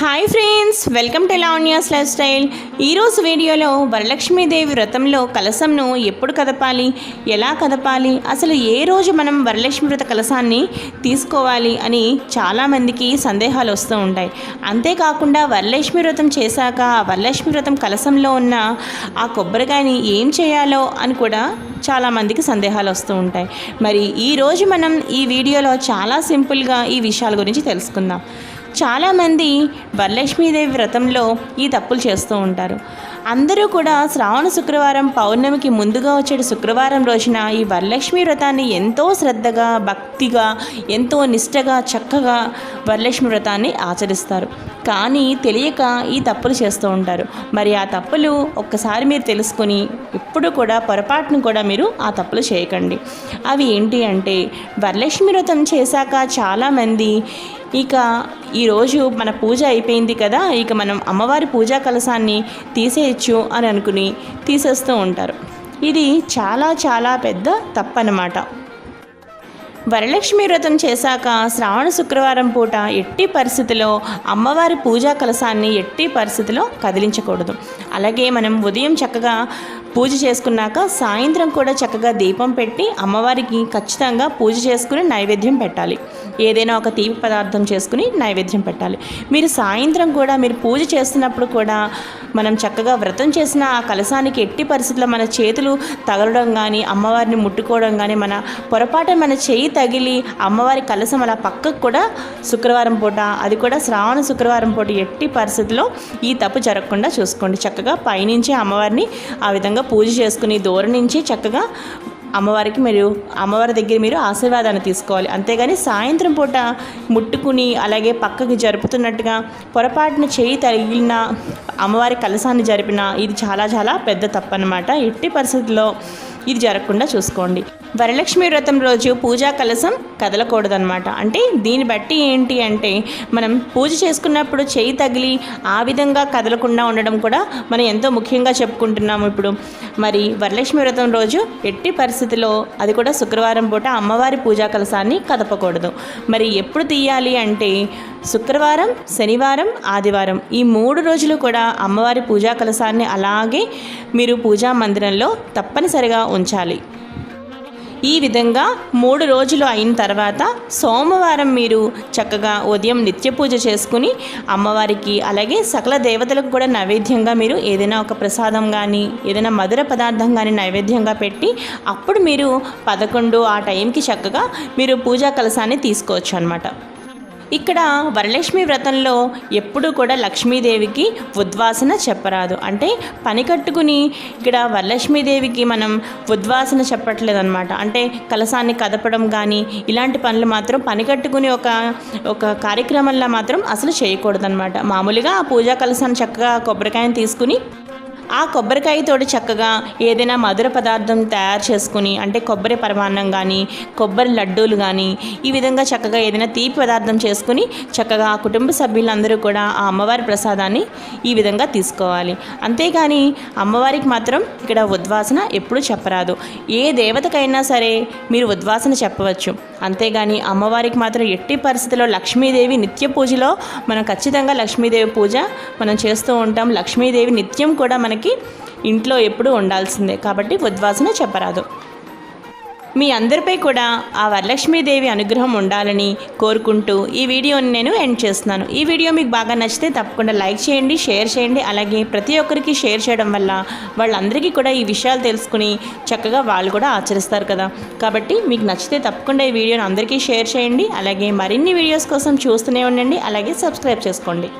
Hi friends welcome to Lavanya's lifestyle ఈరోజు వీడియోలో వరలక్ష్మీదేవి వ్రతంలో కలసంను ఎప్పుడు కదపాలి ఎలా కదపాలి అసలు ఏ రోజు మనం వరలక్ష్మి వ్రత కలసాన్ని తీసుకోవాలి అని చాలామందికి సందేహాలు వస్తూ ఉంటాయి. అంతేకాకుండా వరలక్ష్మి వ్రతం చేశాక వరలక్ష్మి వ్రతం కలసంలో ఉన్న ఆ కొబ్బరికాయని ఏం చేయాలో అని కూడా చాలామందికి సందేహాలు వస్తూ ఉంటాయి. మరి ఈరోజు మనం ఈ వీడియోలో చాలా సింపుల్గా ఈ విషయాల గురించి తెలుసుకుందాం. చాలామంది వరలక్ష్మీదేవి వ్రతంలో ఈ తప్పులు చేస్తూ ఉంటారు. అందరూ కూడా శ్రావణ శుక్రవారం పౌర్ణమికి ముందుగా వచ్చే శుక్రవారం రోజున ఈ వరలక్ష్మి వ్రతాన్ని ఎంతో శ్రద్ధగా భక్తిగా ఎంతో నిష్టగా చక్కగా వరలక్ష్మి వ్రతాన్ని ఆచరిస్తారు. కానీ తెలియక ఈ తప్పులు చేస్తూ ఉంటారు. మరి ఆ తప్పులు ఒక్కసారి మీరు తెలుసుకొని ఇప్పుడు కూడా పొరపాటును కూడా మీరు ఆ తప్పులు చేయకండి. అవి ఏంటి అంటే వరలక్ష్మి వ్రతం చేశాక చాలామంది ఇక ఈరోజు మన పూజ అయిపోయింది కదా ఇక మనం అమ్మవారి పూజా కలసాన్ని తీసేయచ్చు అని అనుకుని తీసేస్తూ ఉంటారు. ఇది చాలా చాలా పెద్ద తప్పనమాట. వరలక్ష్మి వ్రతం చేశాక శ్రావణ శుక్రవారం పూట ఎట్టి పరిస్థితిలో అమ్మవారి పూజా కలసాన్ని ఎట్టి పరిస్థితిలో కదిలించకూడదు. అలాగే మనం ఉదయం చక్కగా పూజ చేసుకున్నాక సాయంత్రం కూడా చక్కగా దీపం పెట్టి అమ్మవారికి ఖచ్చితంగా పూజ చేసుకుని నైవేద్యం పెట్టాలి. ఏదైనా ఒక తీపి పదార్థం చేసుకుని నైవేద్యం పెట్టాలి. మీరు సాయంత్రం కూడా మీరు పూజ చేస్తున్నప్పుడు కూడా మనం చక్కగా వ్రతం చేసిన ఆ కలసానికి ఎట్టి పరిస్థితుల్లో మన చేతులు తగలడం కానీ అమ్మవారిని ముట్టుకోవడం కానీ మన పొరపాటు మన చేయి తగిలి అమ్మవారి కలసం అలా పక్కకు కూడా శుక్రవారం పూట అది కూడా శ్రావణ శుక్రవారం పూట ఎట్టి పరిస్థితుల్లో ఈ తప్పు జరగకుండా చూసుకోండి. చక్కగా పైనుంచి అమ్మవారిని ఆ విధంగా పూజ చేసుకుని దూరం నుంచి చక్కగా అమ్మవారికి మీరు అమ్మవారి దగ్గర మీరు ఆశీర్వాదాన్ని తీసుకోవాలి. అంతేగాని సాయంత్రం పూట ముట్టుకుని అలాగే పక్కకి జరుపుతున్నట్టుగా పొరపాటున చేయి తగిలిన అమ్మవారి కలసాన్ని జరిపిన ఇది చాలా చాలా పెద్ద తప్పనమాట ఎట్టి పరిస్థితుల్లో ఇది జరగకుండా చూసుకోండి. వరలక్ష్మి వ్రతం రోజు పూజా కలసం కదలకూడదనమాట అంటే దీన్ని బట్టి ఏంటి అంటే మనం పూజ చేసుకున్నప్పుడు చేయి తగిలి ఆ విధంగా కదలకుండా ఉండడం కూడా మనం ఎంతో ముఖ్యంగా చెప్పుకుంటున్నాము ఇప్పుడు. మరి వరలక్ష్మి వ్రతం రోజు ఎట్టి పరిస్థితిలో అది కూడా శుక్రవారం పూట అమ్మవారి పూజా కలసాన్ని కదపకూడదు. మరి ఎప్పుడు తీయాలి అంటే శుక్రవారం శనివారం ఆదివారం ఈ మూడు రోజులు కూడా అమ్మవారి పూజా కలశాన్ని అలాగే మీరు పూజా మందిరంలో తప్పనిసరిగా ఉంచాలి. ఈ విధంగా మూడు రోజులు అయిన తర్వాత సోమవారం మీరు చక్కగా ఉదయం నిత్య పూజ చేసుకుని అమ్మవారికి అలాగే సకల దేవతలకు కూడా నైవేద్యంగా మీరు ఏదైనా ఒక ప్రసాదం కానీ ఏదైనా మధుర పదార్థం కానీ నైవేద్యంగా పెట్టి అప్పుడు మీరు పదకొండు ఆ టైంకి చక్కగా మీరు పూజా కలసాన్ని తీసుకోవచ్చు అనమాట ఇక్కడ వరలక్ష్మి వ్రతంలో ఎప్పుడు కూడా లక్ష్మీదేవికి ఉద్వాసన చెప్పరాదు. అంటే పని కట్టుకుని ఇక్కడ వరలక్ష్మీదేవికి మనం ఉద్వాసన చెప్పట్లేదు అనమాట అంటే కలసాన్ని కదపడం కానీ ఇలాంటి పనులు మాత్రం పని కట్టుకుని ఒక ఒక కార్యక్రమంలో మాత్రం అసలు చేయకూడదనమాట మామూలుగా ఆ పూజా కలసాన్ని చక్కగా కొబ్బరికాయని తీసుకుని ఆ కొబ్బరికాయతోటి చక్కగా ఏదైనా మధుర పదార్థం తయారు చేసుకుని అంటే కొబ్బరి పరమాన్నం కానీ కొబ్బరి లడ్డూలు కానీ ఈ విధంగా చక్కగా ఏదైనా తీపి పదార్థం చేసుకుని చక్కగా ఆ కుటుంబ సభ్యులందరూ కూడా ఆ అమ్మవారి ప్రసాదాన్ని ఈ విధంగా తీసుకోవాలి. అంతేగాని అమ్మవారికి మాత్రం ఇక్కడ ఉద్వాసన ఎప్పుడూ చెప్పరాదు. ఏ దేవతకైనా సరే మీరు ఉద్వాసన చెప్పవచ్చు. అంతేగాని అమ్మవారికి మాత్రం ఎట్టి పరిస్థితిలో లక్ష్మీదేవి నిత్య పూజలో మనం ఖచ్చితంగా లక్ష్మీదేవి పూజ మనం చేస్తూ ఉంటాం. లక్ష్మీదేవి నిత్యం కూడా మనకి మనకి ఇంట్లో ఎప్పుడూ ఉండాల్సిందే కాబట్టి ఉద్వాసన చెప్పరాదు. మీ అందరిపై కూడా ఆ వరలక్ష్మీదేవి అనుగ్రహం ఉండాలని కోరుకుంటూ ఈ వీడియోని నేను ఎండ్ చేస్తున్నాను. ఈ వీడియో మీకు బాగా నచ్చితే తప్పకుండా లైక్ చేయండి షేర్ చేయండి అలాగే ప్రతి ఒక్కరికి షేర్ చేయడం వల్ల వాళ్ళందరికీ కూడా ఈ విషయాలు తెలుసుకుని చక్కగా వాళ్ళు కూడా ఆచరిస్తారు కదా. కాబట్టి మీకు నచ్చితే తప్పకుండా ఈ వీడియోని అందరికీ షేర్ చేయండి అలాగే మరిన్ని వీడియోస్ కోసం చూస్తూనే ఉండండి అలాగే సబ్స్క్రైబ్ చేసుకోండి.